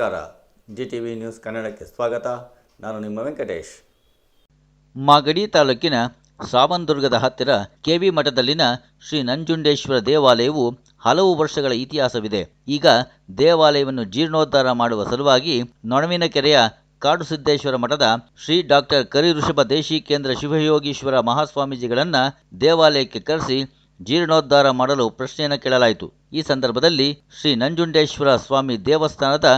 ನಮಸ್ಕಾರ. G T V news ಕನ್ನಡಕ್ಕೆ ಸ್ವಾಗತ. ನಾನು ನಿಮ್ಮ ವೆಂಕಟೇಶ್. ಮಾಗಡಿ ತಾಲೂಕಿನ ಸಾವಂದುರ್ಗದ ಹತ್ತಿರ ಕೆವಿ ಮಠದಲ್ಲಿನ ಶ್ರೀ ನಂಜುಂಡೇಶ್ವರ ದೇವಾಲಯವು ಹಲವು ವರ್ಷಗಳ ಇತಿಹಾಸವಿದೆ. ಈಗ ದೇವಾಲಯವನ್ನು ಜೀರ್ಣೋದ್ಧಾರ ಮಾಡುವ ಸಲುವಾಗಿ ನೊಣವಿನಕೆರೆಯ ಕಾಡು ಸಿದ್ದೇಶ್ವರ ಮಠದ ಶ್ರೀ ಡಾಕ್ಟರ್ ಕರಿಋಷಭ ದೇಶಿಕೇಂದ್ರ ಶಿವಯೋಗೀಶ್ವರ ಮಹಾಸ್ವಾಮೀಜಿಗಳನ್ನು ದೇವಾಲಯಕ್ಕೆ ಕರೆಸಿ ಜೀರ್ಣೋದ್ಧಾರ ಮಾಡಲು ಪ್ರಶ್ನೆಯನ್ನು ಕೇಳಲಾಯಿತು. ಈ ಸಂದರ್ಭದಲ್ಲಿ ಶ್ರೀ ನಂಜುಂಡೇಶ್ವರ ಸ್ವಾಮಿ ದೇವಸ್ಥಾನದ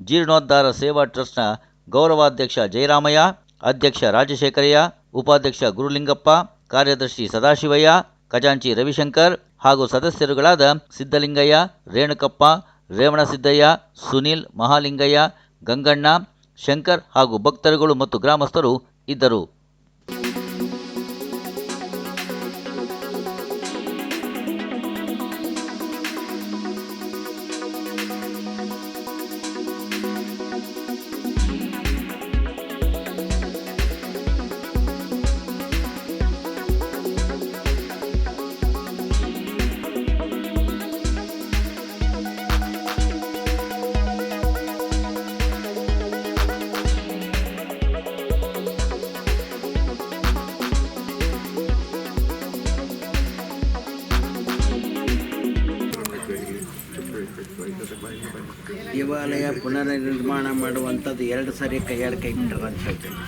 ಜೀರ್ಣೋದ್ಧಾರ ಸೇವಾ ಟ್ರಸ್ಟ್ನ ಗೌರವಾಧ್ಯಕ್ಷ ಜಯರಾಮಯ್ಯ, ಅಧ್ಯಕ್ಷ ರಾಜಶೇಖರಯ್ಯ, ಉಪಾಧ್ಯಕ್ಷ ಗುರುಲಿಂಗಪ್ಪ, ಕಾರ್ಯದರ್ಶಿ ಸದಾಶಿವಯ್ಯ, ಖಜಾಂಚಿ ರವಿಶಂಕರ್ ಹಾಗೂ ಸದಸ್ಯರುಗಳಾದ ಸಿದ್ದಲಿಂಗಯ್ಯ ರೇಣುಕಪ್ಪ ರೇವಣಸಿದ್ದಯ್ಯ ಸುನೀಲ್ ಮಹಾಲಿಂಗಯ್ಯ, ಗಂಗಣ್ಣ, ಶಂಕರ್ ಹಾಗೂ ಭಕ್ತರುಗಳು ಮತ್ತು ಗ್ರಾಮಸ್ಥರು ಇದ್ದರು. ದೇವಾಲಯ ಪುನರ್ನಿರ್ಮಾಣ ಮಾಡುವಂಥದ್ದು ಎರಡು ಸರಿ ಕೈಯಾಡ ಕೈ ಬಿಟ್ಟರು ಅಂತ ಹೇಳ್ತೀನಿ.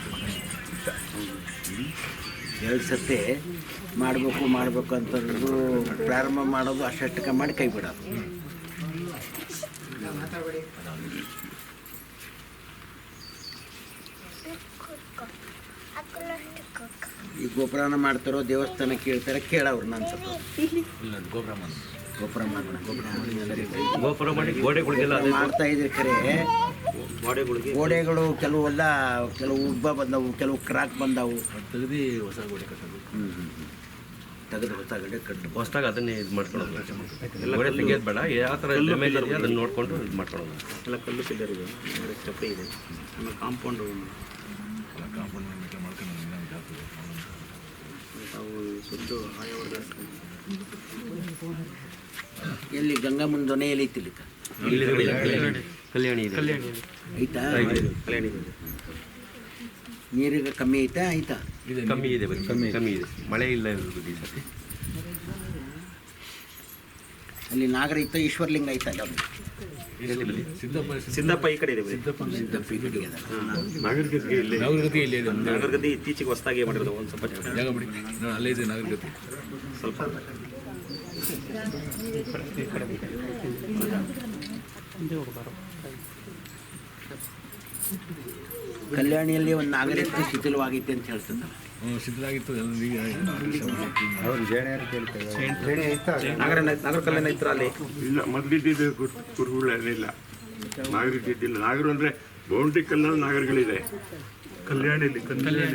ಎರಡು ಸತಿ ಮಾಡಬೇಕು ಮಾಡಬೇಕು ಅಂತಂದ್ರು ಪ್ರಾರಂಭ ಮಾಡೋದು ಅಷ್ಟಕ್ಕೆ ಮಾಡಿ ಕೈ ಬಿಡೋದು. ಈ ಗೋಪುರನ ಮಾಡ್ತಾರೋ ದೇವಸ್ಥಾನ ಕೇಳ್ತಾರೆ ಕೇಳವ್ರು ನಾನು ಸ್ವಲ್ಪ. ಗೋಪುರ ಮಾಡೋಣ ಗೋಪುರ ಮಾಡಿ ಗೋಡೆಗಳಿಗೆಲ್ಲ ಮಾಡ್ತಾ ಇದ್ರೆ ಖರೆ ಗೋಡೆಗಳಿಗೆ. ಗೋಡೆಗಳು ಕೆಲವೆಲ್ಲ ಕೆಲವು ಉಬ್ಬ ಬಂದವು ಕೆಲವು ಕ್ರಾಕ್ ಬಂದವು. ತೆಗೆದು ಹೊಸ ಗೋಡೆ ಕಟ್ಟೋದು. ತೆಗೆದು ಹೊಸ ಗೋಡೆ ಹೊಸದಾಗಿ ಅದನ್ನೇ ಇದು ಮಾಡ್ಕೊಳ್ಳೋದು. ಎಲ್ಲ ಗೋಡೆ ತೆಗಿಯೋದು ಬೇಡ ಯಾವ ಥರ ಡ್ಯಾಮೇಜ್ ಇದೆಯೋ ಅದನ್ನ ನೋಡ್ಕೊಂಡು ಇದು ಮಾಡ್ಕೊಳ್ಳೋದು. ಎಲ್ಲ ಕಲ್ಲು ಸಿಲ್ಲರ್ ಇದೆ. ಆಮೇಲೆ ಕಾಂಪೌಂಡು ಸುತ್ತು ಆಯವರ್ಗ ಎಲ್ಲಿ ಗಂಗಮ್ಮನ ದೊನೆಯಲ್ಲಿ ಐತಿಲಿಕ್ಕ ಕಲ್ಯಾಣಿ ಇದೆ. ಐತಾ? ಕಲ್ಯಾಣಿ ಇದೆ. ನೀರಿಗೆ ಕಮ್ಮಿ ಐತಾ ಐತಾ? ಕಮ್ಮಿ ಇದೆ. ಕಮ್ಮಿ ಕಮ್ಮಿ ಇದೆ. ಮಳೆ ಇಲ್ಲ ಇರೋದು ಈ ಸತಿ ಅಲ್ಲಿ ನಾಗರ ಇತ್ತು ಈಶ್ವರಲಿಂಗ ಐತ ಅಲ್ಲಿ ಒಂದು ಸಿದ್ದಪ್ಪ ಈ ಕಡೆ ಇದೆ ಸಿದ್ದಪ್ಪ ಸಿದ್ದಪ್ಪ ಈ ಕಡೆಗೆ ಅದ. ನಾಗರಗದ್ದೆ ಇಲ್ಲೇ. ನಾಗರಗದ್ದೆ ಇತ್ತೀಚೆಗೆ ಹೊಸದಾಗಿ ಮಾಡಿರೋದು ಒಂದು ಸ್ವಲ್ಪ ಜಾಗ ಅಲ್ಲೇ ಇದೆ ನಾಗರಗತಿ ಸ್ವಲ್ಪ ಕಲ್ಯಾಣಿಯಲ್ಲಿ ಒಂದು ನಾಗರಿಕ ಶಿಥಿಲವಾಗಿತ್ತು ಶಿಥಿಲವಾಗೈತೆ ಅಂತ ಹೇಳ್ತದ ಶಿಥಿಲಾಗಿತ್ತು ನಾಗರ ನಾಗರ ಕಲ್ಯಾಣ ಇತ್ತು ಅಲ್ಲಿ? ಇಲ್ಲ ಮೊದಲಿದ್ದಿದ್ದು ಕುರುಹುಗಳೇನಿಲ್ಲ ನಾಗರಿಕ ಇದ್ದಿಲ್ಲ ನಾಗರು ಅಂದ್ರೆ ಬೌಂಡ್ರಿ ಕಲ್ಲಲ್ಲಿ ನಾಗರಗಳಿದೆ. ಕಲ್ಯಾಣಿಯಲ್ಲಿ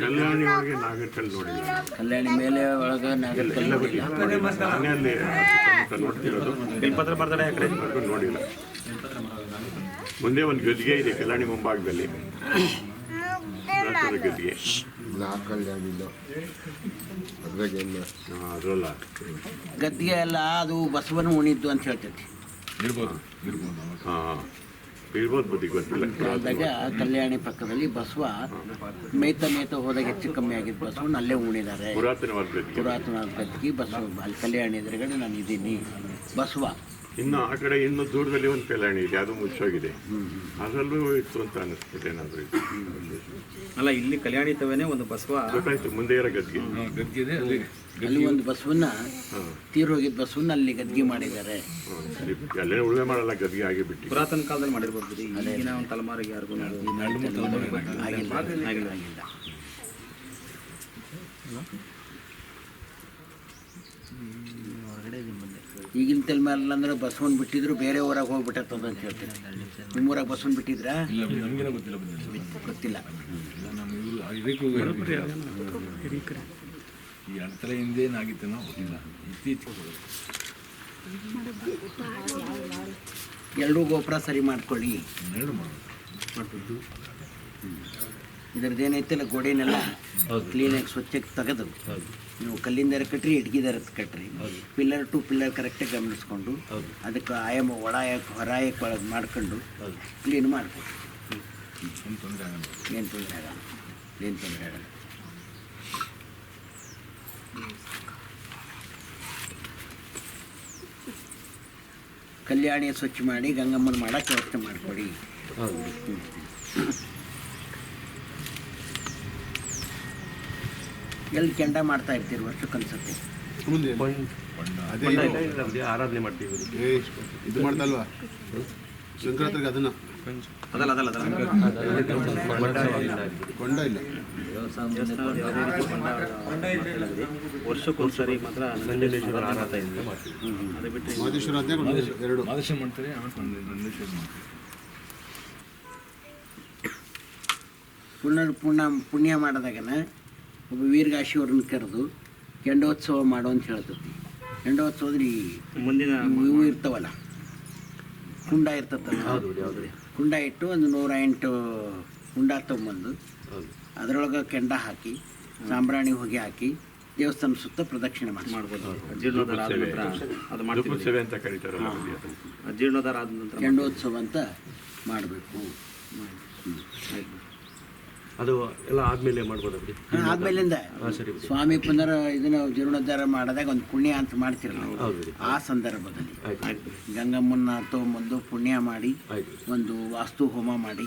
ಕಲ್ಯಾಣಿ ಒಳಗೆ ನಾಗರಿಕ ನೋಡಿದೆ ನೋಡಿಲ್ಲ ಕಲ್ಯಾಣಿ ಮೇಲೆ ಒಳಗೆ ನಾಗರ ನೋಡ್ತಿರೋದು. ಬಿಲ್ಪತ್ರ ಬರ್ತಾರೆ ಯಾಕಡೆ ಕಡೆ ನೋಡಿಲ್ಲ. ಮುಂದೆ ಒಂದು ಗದ್ದಿಗೆ ಇದೆ ಕಲ್ಯಾಣಿ ಮುಂಭಾಗದಲ್ಲಿ. ಗದ್ದಿಗೆ ಅದಲ್ಲ ಗದ್ದಿಗೆ ಎಲ್ಲ ಅದು ಬಸವನ ಉಣಿದ್ದು ಅಂತ ಹೇಳ್ತೈತಿ. ಹಾ. ಗೊತ್ತಿಲ್ಲ. ಕಾಲದಾಗ ಕಲ್ಯಾಣಿ ಪಕ್ಕದಲ್ಲಿ ಬಸವ ಮೇಯ್ತ ಮೇಯ್ತ ಹೋದಾಗ ಹೆಚ್ಚು ಕಮ್ಮಿ ಆಗಿದ್ದ ಬಸವನ ಅಲ್ಲೇ ಉಣಿದ್ದಾರೆ ಪುರಾತನವಾದ ಗದ್ದಿಗೆ ಬಸವ ಅಲ್ಲಿ ಕಲ್ಯಾಣಿ ಎದುರುಗಡೆ ನಾನು ಇದ್ದೀನಿ. ಬಸವ. ಇನ್ನು ಆ ಕಡೆ ಇನ್ನು ದೂರದಲ್ಲಿ ಒಂದು ಕಲ್ಯಾಣಿ ಇದೆ ಅದು ಮುಚ್ಚೋಗಿದೆ. ಅದರಲ್ಲೂ ಇತ್ತು ಅಂತ ಅನಿಸ್ಬಿಟ್ಟು ಏನಾದರೂ ಅಲ್ಲ ಇಲ್ಲಿ ಕಲ್ಯಾಣಿ ತವೇನೆ ಒಂದು ಬಸವ. ಮುಂದೆ ಇರೋ ಗದ್ಗೆ. ಹಾಂ ಗದ್ಗೆ ಇದೆ ಅಲ್ಲಿ ಒಂದು ಬಸವನ್ನ ತೀರ್ ಹೋಗಿದ್ದ ಬಸವನ್ನ ಅಲ್ಲಿ ಗದ್ಗೆ ಮಾಡಿದ್ದಾರೆ. ಅಲ್ಲೇ ಉಳುಮೆ ಮಾಡಲ್ಲ ಗದ್ಗೆ ಆಗಿಬಿಟ್ಟು ಪುರಾತನ ಕಾಲದಲ್ಲಿ ಮಾಡಿರ್ಬೋದು ಬಿಡಿ. ಈಗಿನ ಒಂದು ತಲೆಮಾರಿಗೆ ಯಾರಿಗೂ ಆಗಿಲ್ಲ. ಆಗಿಲ್ಲ. ಆಗಿಲ್ಲ ಈಗಿನ ತಲೆಮಾರಲ್ಲ ಅಂದ್ರೆ ಬಸವನ್ ಬಿಟ್ಟಿದ್ರು ಬೇರೆ ಊರಾಗ ಹೋಗ್ಬಿಟ್ಟತ್ತದ ಅಂತ ಹೇಳ್ತೀನಿ ನಿಮ್ಮೂರಾಗ ಬಸವನ್ ಬಿಟ್ಟಿದ್ರ? ಗೊತ್ತಿಲ್ಲ ನಮ್ಮ ಈ ಅಡ್ತಲೆ ಹಿಂದೆ ಗೊತ್ತಿಲ್ಲ. ಇತ್ತೀಚೆಗೆ ಎರಡೂ ಗೋಪುರ ಸರಿ ಮಾಡ್ಕೊಳ್ಳಿ. ಇದ್ರದ್ದು ಏನೈತಿಲ್ಲ ಗೋಡೆನೆಲ್ಲ ಕ್ಲೀನಾಗಿ ಸ್ವಚ್ಛಕ್ಕೆ ತೆಗೆದು. ನೀವು ಕಲ್ಲಿಂದರ ಕಟ್ರಿ ಇಟ್ಗಿದಾರ ಕಟ್ರಿ. ಪಿಲ್ಲರ್ ಟು ಪಿಲ್ಲರ್ ಕರೆಕ್ಟಾಗಿ ಗಮನಿಸ್ಕೊಂಡು ಅದಕ್ಕೆ ಆಯಾಮ ಒಳ ಹೊರಾಯಕ್ಕೆ ಹೊರ ಒಳಗೆ ಮಾಡ್ಕೊಂಡು ಕ್ಲೀನ್ ಮಾಡ್ಕೊಡಿ ಏನು ತೊಂದರೆ ಆಗಲ್ಲ. ಏನು ತೊಂದರೆ ಆಗಲ್ಲ. ಏನು ತೊಂದರೆ ಆಗಲ್ಲ. ಕಲ್ಯಾಣಿ ಸ್ವಚ್ಛ ಮಾಡಿ ಗಂಗಮ್ಮನ ಮಾಡಕ್ಕೆ ವ್ಯವಸ್ಥೆ ಮಾಡಿಕೊಡಿ. ಎಲ್ಲಿ ಕೆಂಡ ಮಾಡ್ತಾ ಇರ್ತೀರಿ ವರ್ಷಕ್ಕೊಂದ್ಸತಿ? ಇದೆ, ಆರಾಧನೆ ಮಾಡ್ತೀವಿ ಇದು ಮಾಡ್ತಲ್ವಾ ಸಂಕ್ರಾಂತಿಗೆ ಅದನ್ನ. ಕೊಂಡ ಇಲ್ಲ. ವರ್ಷಕ್ಕೊಂದ್ಸರಿ ಮಾತ್ರ ನಂಜನೇಶ್ವರ ಆರಾಧನೆ ಮಾಡ್ತೀವಿ ಅದು ಬಿಟ್ಟು ಮಾದೇಶ್ವರ ಎರಡು. ಮಾಡ್ತಾರೆ ಮಾಡ್ತಾರೆ. ಪುಣ್ಯ ಪುಣ್ಯ ಮಾಡಿದಾಗನ ಒಬ್ಬ ವೀರಗಾಶಿಯವ್ರನ್ನ ಕರೆದು ಕೆಂಡೋತ್ಸವ ಮಾಡು ಅಂತ ಹೇಳ್ತತಿ. ಕೆಂಡೋತ್ಸವದಲ್ಲಿ ಈ ಮುಂದಿನ ಇವು ಇರ್ತಾವಲ್ಲ ಕುಂಡ ಇರ್ತತಲ್ಲ? ಹೌದು ಹೌದು ಕುಂಡ ಇಟ್ಟು ಒಂದು ನೂರ ಎಂಟು ಕುಂಡ ತೊಗೊಂಬಂದು ಅದರೊಳಗೆ ಕೆಂಡ ಹಾಕಿ ಸಾಂಬ್ರಾಣಿ ಹೊಗೆ ಹಾಕಿ ದೇವಸ್ಥಾನ ಸುತ್ತ ಪ್ರದಕ್ಷಿಣೆ ಮಾಡಿ ಮಾಡ್ಬೋದು. ಜೀರ್ಣೋದ್ಧಾರ ಆದ ನಂತರ ಅದು ಮಾಡ್ತೀವಿ. ಅಂತ ಕರೀತಾರಲ್ಲ ಅದು. ಜೀರ್ಣೋದ್ಧಾರ ಆದ ನಂತರ ಕೆಂಡೋತ್ಸವ ಅಂತ ಮಾಡಬೇಕು. ಅದು ಎಲ್ಲ ಆದ್ಮೇಲೆ ಮಾಡ್ಬೋದು ಬಿಡಿ ಆದ್ಮೇಲಿಂದ. ಹಾಂ ಸರಿ ಬಿಡಿ. ಸ್ವಾಮಿ ಪುನರ್ ಇದನ್ನ ಜೀರ್ಣೋದ್ಧಾರ ಮಾಡಿದಾಗ ಒಂದು ಪುಣ್ಯ ಅಂತ ಮಾಡ್ತಿರಲ್ಲ ಹೌದು ಬಿಡಿ. ಆ ಸಂದರ್ಭದಲ್ಲಿ. ಗಂಗಮ್ಮನ ತಗೊಂಬಂದು ಪುಣ್ಯ ಮಾಡಿ ಆಯ್ತು ಒಂದು ವಾಸ್ತು ಹೋಮ ಮಾಡಿ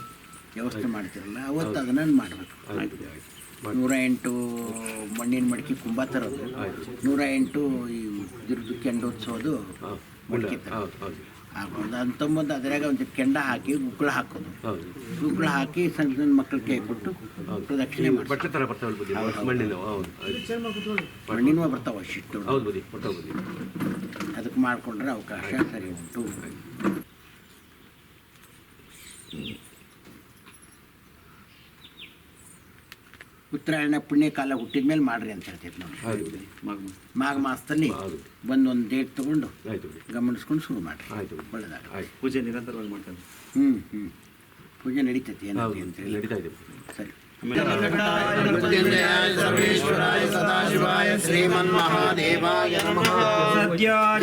ವ್ಯವಸ್ಥೆ ಮಾಡ್ತಿರಲ್ಲ ಅವತ್ತು ಅದನ್ನ ಮಾಡಬೇಕು. ಆಯ್ತು ಬಿಡಿ ಆಯ್ತು ನೂರ ಎಂಟು ಮಣ್ಣಿನ ಮಡಿಕೆ ಕುಂಬ ತರೋದು. ನೂರ ಎಂಟು ಈ ದುರ್ದು ಕೆಂಡೋತ್ಸವದು ಹಾಂ ಮಡಿಕೆ ಹೌದು ಹೌದು. ಹಾಕೊಂಡು ಅದನ್ನು ತೊಂಬಂದು ಅದ್ರಾಗ ಒಂದು ಕೆಂಡ ಹಾಕಿ ಗುಕ್ಕಳ ಹಾಕೋದು. ಹೌದು. ಗುಗ್ಗಳ ಹಾಕಿ ಸಣ್ಣ ಸಣ್ಣ ಮಕ್ಕಳು ಕೈ ಕೊಟ್ಟು ಪ್ರದಕ್ಷಿಣೆ ಮಾಡಿ ಬಟ್ಟೆ ಥರ ಮಣ್ಣಿನ ಮಣ್ಣಿನ ಬರ್ತಾವ ಶಿಟ್ಟು. ಅದಕ್ಕೆ ಮಾಡಿಕೊಂಡ್ರೆ ಅವಕಾಶ ಸರಿ ಉಂಟು. ಉತ್ತರಾಯಣ ಪುಣ್ಯ ಕಾಲ ಹುಟ್ಟಿದ ಮೇಲೆ ಮಾಡ್ರಿ ಅಂತ ಹೇಳ್ತೈತೆ ನೋಡಿ ಆಯ್ತು ಬಿಡಿ ಮಾಘ ಮಾಸದಲ್ಲಿ ಹೌದು ಬಂದು ಒಂದು ಡೇಟ್ ತಗೊಂಡು ಆಯ್ತು ಬಿಡಿ ಗಮನಿಸ್ಕೊಂಡು ಶುರು ಮಾಡ್ರಿ ಆಯ್ತು ಬಿಡಿ ಒಳ್ಳೆದಾಗ ಆಯ್ತು ಪೂಜೆ ನಿರಂತರವಾಗಿ ಮಾಡ್ತಾರೆ ಹ್ಞೂ ಹ್ಞೂ ಪೂಜೆ ನಡೀತೈತಿ ಏನಂತ ಹೌದು ಅಂತೇಳಿ ನಡೀತಾ ಇದೆ ಸರಿ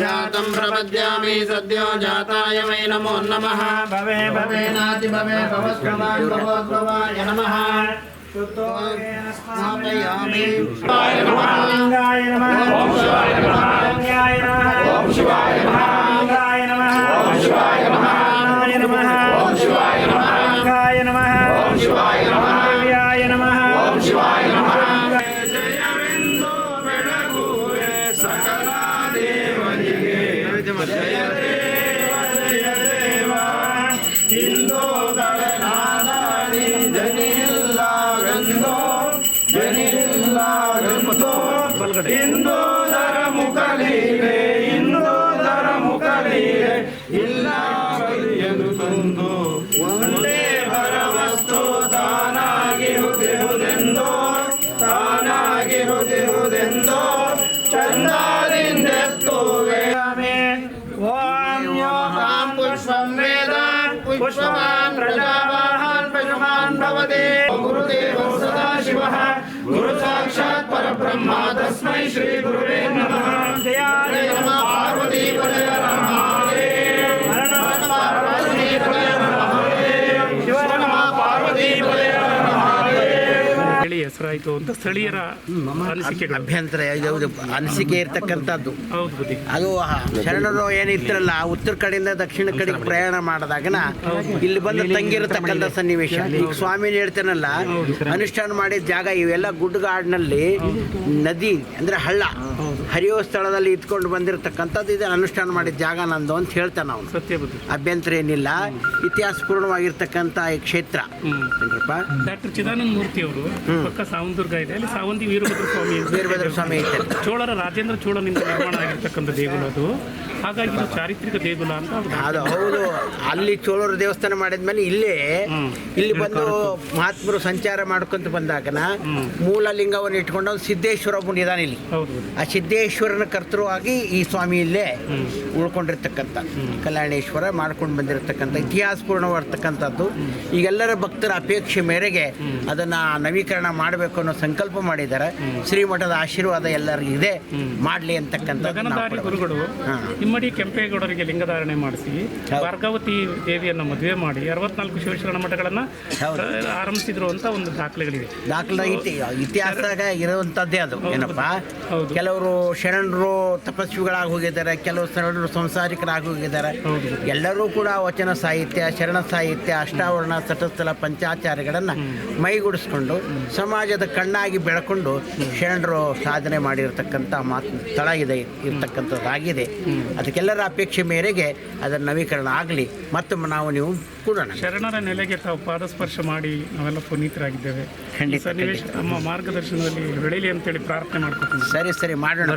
जातं प्रपद्यामि सद्यो जाताय वै नमो नमः भवे भवेनाति भवे भवस्वमान् भवोद्भवाय नमः स्थापयामि लिङ्गाय नमः ॐ शिवाय नमः लिङ्गाय नमः ॐ शिवाय नमः लिङ्गाय नमः ॐ शिवाय नमः नमः ॐ शिवाय नमः लिङ्गाय नमः ॐ शिवाय नमः दिव्याय नमः ॐ शिवाय नमः ಹೆಸರಾಯಿತು ಅಂತ ಸ್ಥಳೀಯರ ಅನಿಸಿಕೆಗಳು ಅಭ್ಯಂತರ ಇದು ಅನಿಸಿಕೆ ಇರ್ತಕ್ಕಂಥದ್ದು. ಅದು ಶರಣರು ಏನಿರ್ತಿರಲ್ಲ ಉತ್ತರ ಕಡೆಯಿಂದ ದಕ್ಷಿಣ ಕಡೆಗೆ ಪ್ರಯಾಣ ಮಾಡಿದಾಗನ ಇಲ್ಲಿ ಬಂದು ತಂಗಿರತಕ್ಕಂಥ ಸನ್ನಿವೇಶ. ಈಗ ಸ್ವಾಮಿ ಹೇಳ್ತೇನಲ್ಲ ಅನುಷ್ಠಾನ ಮಾಡಿದ ಜಾಗ ಇವೆಲ್ಲ ಗುಡ್ಡಗಾಡಿನಲ್ಲಿ ನದಿ ಅಂದ್ರೆ ಹಳ್ಳ. ಹರಿಯೋ ಸ್ಥಳದಲ್ಲಿ ಇದ್ಕೊಂಡು ಬಂದಿರತಕ್ಕಂಥದ್ದು ಇದು ಅನುಷ್ಠಾನ ಮಾಡಿದ ಜಾಗ ನಂದು ಅಂತ ಹೇಳ್ತಾನೆ ಅವನು. ಅಭ್ಯಂತರ ಏನಿಲ್ಲ. ಇತಿಹಾಸಪೂರ್ಣವಾಗಿರ್ತಕ್ಕಂಥ ಈ ಕ್ಷೇತ್ರ. ಚಿದಾನಂದ ಮೂರ್ತಿ ಅವರು ಪಕ್ಕ ಸಾವಂದುರ್ಗ ಇದೆ. ಅಲ್ಲಿ ಸಾವಂತಿ ವೀರಭದ್ರ ಸ್ವಾಮಿ ವೀರಭದ್ರ ಸ್ವಾಮಿ ಚೋಳರ ರಾಜೇಂದ್ರ ಚೋಳನಿಂದ ನಿರ್ಮಾಣ ಆಗಿರ್ತಕ್ಕಂಥ ದೇಗುಲ ಅದು. ಹಾಗಾಗಿ ಇದು ಚಾರಿತ್ರಿಕ ದೇಗುಲ ಅಂತ ಅದು ಹೌದು. ಅಲ್ಲಿ ಚೋಳರು ದೇವಸ್ಥಾನ ಮಾಡಿದ್ಮೇಲೆ ಇಲ್ಲೇ ಇಲ್ಲಿ ಬಂದು ಮಹಾತ್ಮರು ಸಂಚಾರ ಮಾಡ್ಕೊಂತ ಬಂದಾಗನ ಮೂಲ ಲಿಂಗವನ್ನು ಇಟ್ಕೊಂಡು ಒಂದು ಸಿದ್ದೇಶ್ವರ ಒಬ್ಬನು ಇಲ್ಲಿ. ಆ ಸಿದ್ದೇಶ್ವರನ ಕರ್ತೃವಾಗಿ ಈ ಸ್ವಾಮಿ ಇಲ್ಲೇ ಉಳ್ಕೊಂಡಿರ್ತಕ್ಕಂಥ ಕಲ್ಯಾಣೇಶ್ವರ ಮಾಡ್ಕೊಂಡು ಬಂದಿರತಕ್ಕಂಥ ಇತಿಹಾಸಪೂರ್ಣವಾಗಿರ್ತಕ್ಕಂಥದ್ದು. ಈಗೆಲ್ಲರ ಭಕ್ತರ ಅಪೇಕ್ಷೆ ಮೇರೆಗೆ ಅದನ್ನ ನವೀಕರಣ ಮಾಡಬೇಕು ಅನ್ನೋ ಸಂಕಲ್ಪ ಮಾಡಿದ್ದಾರೆ. ಶ್ರೀಮಠದ ಆಶೀರ್ವಾದ ಎಲ್ಲರಿಗೂ ಇದೆ ಮಾಡಲಿ ಅಂತಕ್ಕಂಥದ್ದು ಇಮ್ಮಡಿ ಕೆಂಪೇಗೌಡರಿಗೆ ಲಿಂಗಧಾರಣೆ ಮಾಡಿಸಿ ಭಾರ್ಗವತಿ ದೇವಿಯನ್ನು ಮದುವೆ ಮಾಡಿ ಅರವತ್ನಾಲ್ಕು ಶಿವಶರಣ ಮಠಗಳನ್ನು. ಆರಂಭಿಸಿದ್ರು ಅಂತ ಒಂದು ದಾಖಲೆಗಳಿವೆ. ದಾಖಲೆ ಇತಿ ಇತಿಹಾಸದಾಗ ಇರುವಂಥದ್ದೇ ಅದು. ಏನಪ್ಪ? ಕೆಲವರು ಶರಣರು ತಪಸ್ವಿಗಳಾಗಿ ಹೋಗಿದ್ದಾರೆ ಕೆಲವು ಶರಣರು ಸಂಸಾರಿಕರಾಗಿ ಹೋಗಿದ್ದಾರೆ. ಎಲ್ಲರೂ ಕೂಡ ವಚನ ಸಾಹಿತ್ಯ ಶರಣ ಸಾಹಿತ್ಯ ಅಷ್ಟಾವರಣ ಸಟಸ್ಥಲ ಪಂಚಾಚಾರ್ಯಗಳನ್ನು ಮೈಗೂಡಿಸ್ಕೊಂಡು ಸಮಾಜದ ಕಣ್ಣಾಗಿ ಬೆಳಕೊಂಡು ಶರಣರು ಸಾಧನೆ ಮಾಡಿರ್ತಕ್ಕಂಥ ಮಾತು ಸ್ಥಳ ಇದೆ ಇರ್ತಕ್ಕಂಥದ್ದಾಗಿದೆ. ಅದಕ್ಕೆಲ್ಲರ ಅಪೇಕ್ಷೆ ಮೇರೆಗೆ ಅದರ ನವೀಕರಣ ಆಗಲಿ. ಮತ್ತು ನಾವು ನೀವು ಕೊಡೋಣ. ಶರಣರ ನೆಲೆಗೆ ತಾವು ಪಾದಸ್ಪರ್ಶ ಮಾಡಿ ನಾವೆಲ್ಲ ಪುನೀತರಾಗಿದ್ದೇವೆ. ಖಂಡಿತ, ಸನ್ನಿವೇಶ ನಮ್ಮ ಮಾರ್ಗದರ್ಶನದಲ್ಲಿ ಬೆಳೀಲಿ ಅಂತೇಳಿ ಪ್ರಾರ್ಥನೆ ಮಾಡ್ಕೊತೀನಿ. ಸರಿ ಸರಿ ಮಾಡೋಣ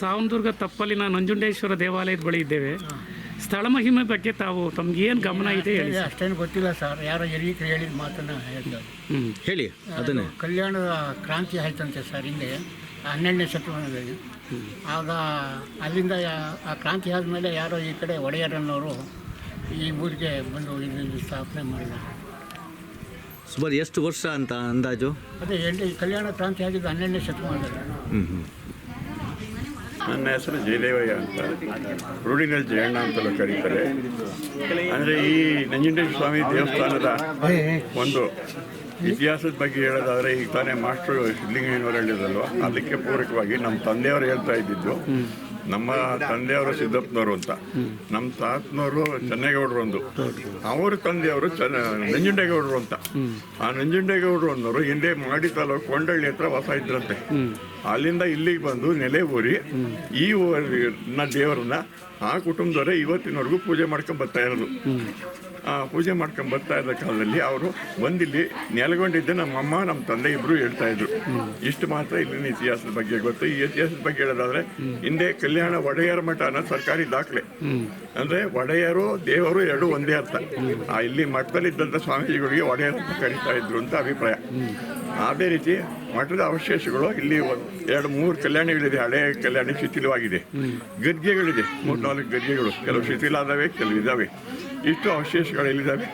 ಸಾವನದುರ್ಗ ತಪ್ಪಲಿನ ನಂಜುಂಡೇಶ್ವರ ದೇವಾಲಯದ ಬಳಿ ಇದ್ದೇವೆ. ಸ್ಥಳ ಮಹಿಮೆ ಬಗ್ಗೆ ತಾವು ತಮ್ಗೆ ಏನು ಗಮನ ಇದೆ ಹೇಳಿ ಸರ್. ಅಷ್ಟೇನು ಗೊತ್ತಿಲ್ಲ ಸರ್. ಯಾರೋ ಹಿರಿಯರು ಹೇಳಿದ ಮಾತನ್ನ ಹೇಳ್ತಾರೆ. ಹ್ಮ್. ಹೇಳಿ ಅದನ್ನು. ಕಲ್ಯಾಣದ ಕ್ರಾಂತಿ ಆಯ್ತಂತೆ ಸರ್ ಹಿಂದೆ ಹನ್ನೆರಡನೇ ಶತಮಾನದಲ್ಲಿ. ಆಗ ಅಲ್ಲಿಂದ ಯಾ- ಆ ಕ್ರಾಂತಿ ಆದಮೇಲೆ ಯಾರೋ ಈ ಕಡೆ ಒಡೆಯರನ್ನವರು ಈ ಊರಿಗೆ ಬಂದು ಇಲ್ಲಿ ಸ್ಥಾಪನೆ ಮಾಡಿದ್ದಾರೆ. ಸುಮಾರು ಎಷ್ಟು ವರ್ಷ ಅಂತ ಅಂದಾಜು? ಅದೇ ಹೇಳಿ ಕಲ್ಯಾಣ ಕ್ರಾಂತಿ ಆಗಿದ್ದು ಹನ್ನೆರಡನೇ ಶತಮಾನದಲ್ಲಿ. ನನ್ನ ಹೆಸರು ಜಯದೇವಯ್ಯ ಅಂತ. ರೂಢಿನಲ್ಲಿ ಜಯಣ್ಣ ಅಂತಲೂ ಕರೀತಾರೆ. ಅಂದರೆ ಈ ನಂಜುಂಡೇಶ್ವರ ಸ್ವಾಮಿ ದೇವಸ್ಥಾನದ ಒಂದು ಇತಿಹಾಸದ ಬಗ್ಗೆ ಹೇಳೋದಾದರೆ ಈಗ ತಾನೇ ಮಾಸ್ಟರ್ ಸಿದ್ಧಲಿಂಗಯ್ಯನವರು ಹೇಳಿದ್ರಲ್ವ? ಅದಕ್ಕೆ ಪೂರಕವಾಗಿ ನಮ್ಮ ತಂದೆಯವರು ಹೇಳ್ತಾ ಇದ್ದಿದ್ದು. ನಮ್ಮ ತಂದೆಯವರು ಸಿದ್ದಪ್ಪನವರು ಅಂತ. ನಮ್ಮ ತಾತನವರು ಚೆನ್ನೇಗೌಡರು ಒಂದು ಅವರ ತಂದೆಯವರು ಚೆನ್ನ ನಂಜುಂಡೇಗೌಡರು ಅಂತ. ಆ ನಂಜುಂಡೇಗೌಡರು ಅನ್ನೋರು ಹಿಂದೆ ಮಾಡಿ ತಾಲೂಕು ಕೊಂಡಳ್ಳಿ ಹತ್ರ ವಾಸ ಇದ್ರಂತೆ. ಅಲ್ಲಿಂದ ಇಲ್ಲಿಗೆ ಬಂದು ನೆಲೆ ಊರಿ ಈ ಊರಿನ ದೇವರನ್ನ ಆ ಕುಟುಂಬದವರೇ ಇವತ್ತಿನವರೆಗೂ ಪೂಜೆ ಮಾಡ್ಕೊಂಡ್ ಬರ್ತಾ ಇರೋದು. ಪೂಜೆ ಮಾಡ್ಕೊಂಡು ಬರ್ತಾ ಇದ್ದ ಕಾಲದಲ್ಲಿ ಅವರು ಬಂದಿಲ್ಲಿ ನೆಲೆಗೊಂಡಿದ್ದೆ ನಮ್ಮ ಅಮ್ಮ, ನಮ್ಮ ತಂದೆ ಇಬ್ರು ಹೇಳ್ತಾ ಇದ್ರು. ಇಷ್ಟು ಮಾತ್ರ ಇಲ್ಲಿನ ಇತಿಹಾಸದ ಬಗ್ಗೆ ಗೊತ್ತು. ಈ ಇತಿಹಾಸದ ಬಗ್ಗೆ ಹೇಳೋದಾದ್ರೆ, ಹಿಂದೆ ಕಲ್ಯಾಣ ಒಡೆಯರ ಮಠ ಅನ್ನೋ ಸರ್ಕಾರಿ ದಾಖಲೆ. ಅಂದ್ರೆ ಒಡೆಯರು, ದೇವರು ಎರಡು ಒಂದೇ ಅರ್ಥ. ಆ, ಇಲ್ಲಿ ಮಠದಲ್ಲಿದ್ದಂಥ ಸ್ವಾಮೀಜಿಗಳಿಗೆ ಒಡೆಯರ ಕರೀತಾ ಇದ್ರು ಅಂತ ಅಭಿಪ್ರಾಯ. ಅದೇ ರೀತಿ ಮಠದ ಅವಶೇಷಗಳು ಇಲ್ಲಿ ಎರಡು ಮೂರು ಕಲ್ಯಾಣಿಗಳಿದೆ, ಹಳೆ ಕಲ್ಯಾಣಿ ಶಿಥಿಲವಾಗಿದೆ. ಗದ್ಗೆಗಳಿದೆ ಮೂರು ನಾಲ್ಕು ಗದ್ಗೆಗಳು. ಕೆಲವು ಶಿಥಿಲ ಆದವೆ, ಕೆಲವು ಇದಾವೆ. ಇಷ್ಟು ಅವಶೇಷಗಳಿದ್ದಾವೆ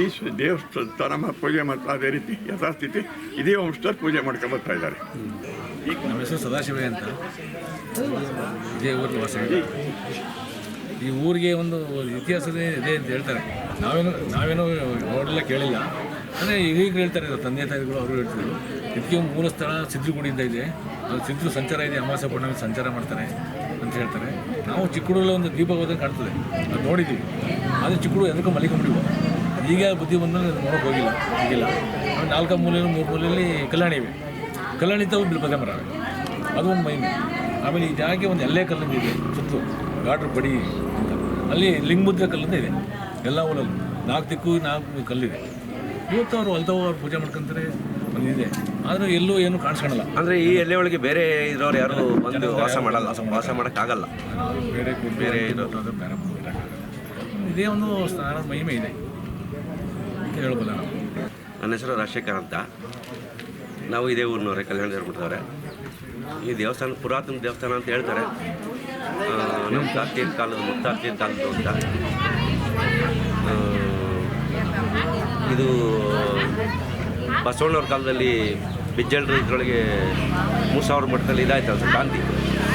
ಈ ದೇವಸ್ಥಾನ ಪೂಜೆ ಮಾಡ್ತಾ ಅದೇ ರೀತಿ ಯಥಾಸ್ಥಿತಿ ಇದೇ ವಂಶದಲ್ಲಿ ಪೂಜೆ ಮಾಡ್ಕೊಂಡು ಬರ್ತಾ ಇದ್ದಾರೆ. ನಮ್ಮ ಹೆಸರು ಸದಾಶಿವಯ್ಯ ಅಂತ. ಇದೇ ಊರಿನ ವಾಸ ಈ ಊರಿಗೆ ಒಂದು ಇತಿಹಾಸದೇ ಇದೆ ಅಂತ ಹೇಳ್ತಾರೆ. ನಾವೇನು ನಾವೇನೋ ನೋಡಲ್ಲ ಕೇಳಿಲ್ಲ. ಅಂದರೆ ಈಗ ಹೇಳ್ತಾರೆ ತಂದೆ ತಾಯಿಗಳು ಅವರು ಹೇಳ್ತಿದ್ರು. ಇದಕ್ಕೆ ಒಂದು ಮೂಲ ಸ್ಥಳ ಸಿದ್ಧಗುಡಿಯಿಂದ ಇದೆ. ಅದು ಸಿದ್ಧ ಸಂಚಾರ ಇದೆ ಅಮಾವಾಸ್ಯ ಪೂರ್ಣಮಿ ಸಂಚಾರ ಮಾಡ್ತಾರೆ ಅಂತ ಹೇಳ್ತಾರೆ. ನಾವು ಚಿಕ್ಕಡೂರಲ್ಲಿ ಒಂದು ದೀಪ ಹೋದಂಗೆ ಕಾಣ್ತದೆ. ಅದು ನೋಡಿದ್ದೀವಿ ಆದರೆ ಚಿಕ್ಕ ಹುಡುಗ ಎದಕ್ಕೆ ಮಲಿಕೊಂಡ್ಬಿಡಿವು ಈಗ ಬುದ್ಧಿ ಬಂದಾಗ ನೋಡೋಕೆ ಹೋಗಿಲ್ಲ ಈಗಿಲ್ಲ ನಾಲ್ಕು ಮೂಲೆಯಲ್ಲಿ, ಮೂರು ಮೂಲೆಯಲ್ಲಿ ಕಲ್ಯಾಣಿ ಇವೆ. ಕಲ್ಯಾಣಿ ಅಂತ ಬಿಲ್ಪದೆ ಮರ ಅದು ಒಂದು ಮೈನ್ ಆಮೇಲೆ ಈ ಜಾಗಕ್ಕೆ ಒಂದು ಎಲ್ಲೇ ಕಲ್ಲಿಂದ ಇದೆ, ಸುತ್ತು. ಗಾಡ್ರ ಬಡಿ ಅಂತ. ಅಲ್ಲಿ ಲಿಂಗಮುದ್ರ ಕಲ್ಲಿಂದ ಇದೆ. ಎಲ್ಲ ಊರಲ್ಲಿ. ನಾಲ್ಕು ದಿಕ್ಕು ನಾಲ್ಕು ಕಲ್ಲಿದೆ. ಇವತ್ತು ಅವರು ಅಲ್ತವ ಪೂಜೆ ಮಾಡ್ಕೊಂತಾರೆ. ಒಂದಿದೆ ಆದರೂ ಎಲ್ಲೂ ಏನು ಕಾಣಿಸ್ಕೊಳ್ಳಲ್ಲ ಅಂದ್ರೆ ಈ ಎಲ್ಲೆ ಒಳಗೆ ಬೇರೆ ಇರೋರು ಯಾರು ಬಂದು ವಾಸ ಮಾಡಲ್ಲ ವಾಸ ಮಾಡೋಕ್ಕಾಗಲ್ಲ. ಬೇರೆ ಬೇರೆ ಇರೋದು ಬೇರೆ. ಇದೇ ಒಂದು ಸ್ಥಾನ ಮಹಿಮೆ ಇದೆ. ಅಂತ ಹೇಳ್ಬೋದ ನಾವು ನನ್ನ ಹೆಸರು ರಾಜಶೇಖರ್ ಅಂತ. ನಾವು ಇದೇ ಊರಿನವರೇ ಕಲ್ಯಾಣ ಬಿಡ್ತವ್ರೆ ಈ ದೇವಸ್ಥಾನ ಪುರಾತನ ದೇವಸ್ಥಾನ ಅಂತ ಹೇಳ್ತಾರೆ. ನಮ್ಮ ತಾತಿಯ ಕಾಲದ ಮುತ್ತಾತಿಯ ಕಾಲದ್ದು ಅಂತ. ಇದು ಬಸವಣ್ಣವ್ರ ಕಾಲದಲ್ಲಿ ಬಿಜ್ಜಳರು ಇದ್ರೊಳಗೆ ಮೂರು ಸಾವಿರ ಮಟ್ಟದಲ್ಲಿ ಇದಾಯ್ತಲ್ಲ ಸರ್, ಕ್ರಾಂತಿ.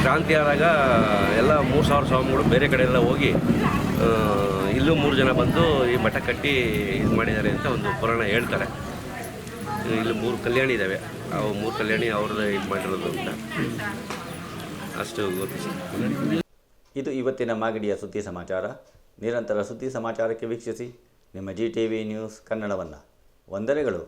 ಕ್ರಾಂತಿ ಆದಾಗ ಎಲ್ಲ ಮೂರು ಸಾವಿರ ಸ್ವಾಮಿಗಳು ಬೇರೆ ಕಡೆ ಎಲ್ಲ ಹೋಗಿ ಇಲ್ಲೂ ಮೂರು ಜನ ಬಂದು ಈ ಮಠ ಕಟ್ಟಿ ಇದು ಮಾಡಿದ್ದಾರೆ ಅಂತ ಒಂದು ಪುರಾಣ ಹೇಳ್ತಾರೆ. ಇಲ್ಲಿ ಮೂರು ಕಲ್ಯಾಣಿ ಇದ್ದಾವೆ ಅವು ಮೂರು ಕಲ್ಯಾಣಿ ಅವ್ರದ್ದು ಇದು ಮಾಡಿರೋದು ಅಂತ. ಅಷ್ಟು ಇದು ಇವತ್ತಿನ ಮಾಗಡಿಯ ಸುದ್ದಿ ಸಮಾಚಾರ. ನಿರಂತರ ಸುದ್ದಿ ಸಮಾಚಾರಕ್ಕೆ ವೀಕ್ಷಿಸಿ. ನಿಮ್ಮ ಜಿ ಟಿ ವಿ ನ್ಯೂಸ್ ಕನ್ನಡವನ್ನು. ವಂದನೆಗಳು.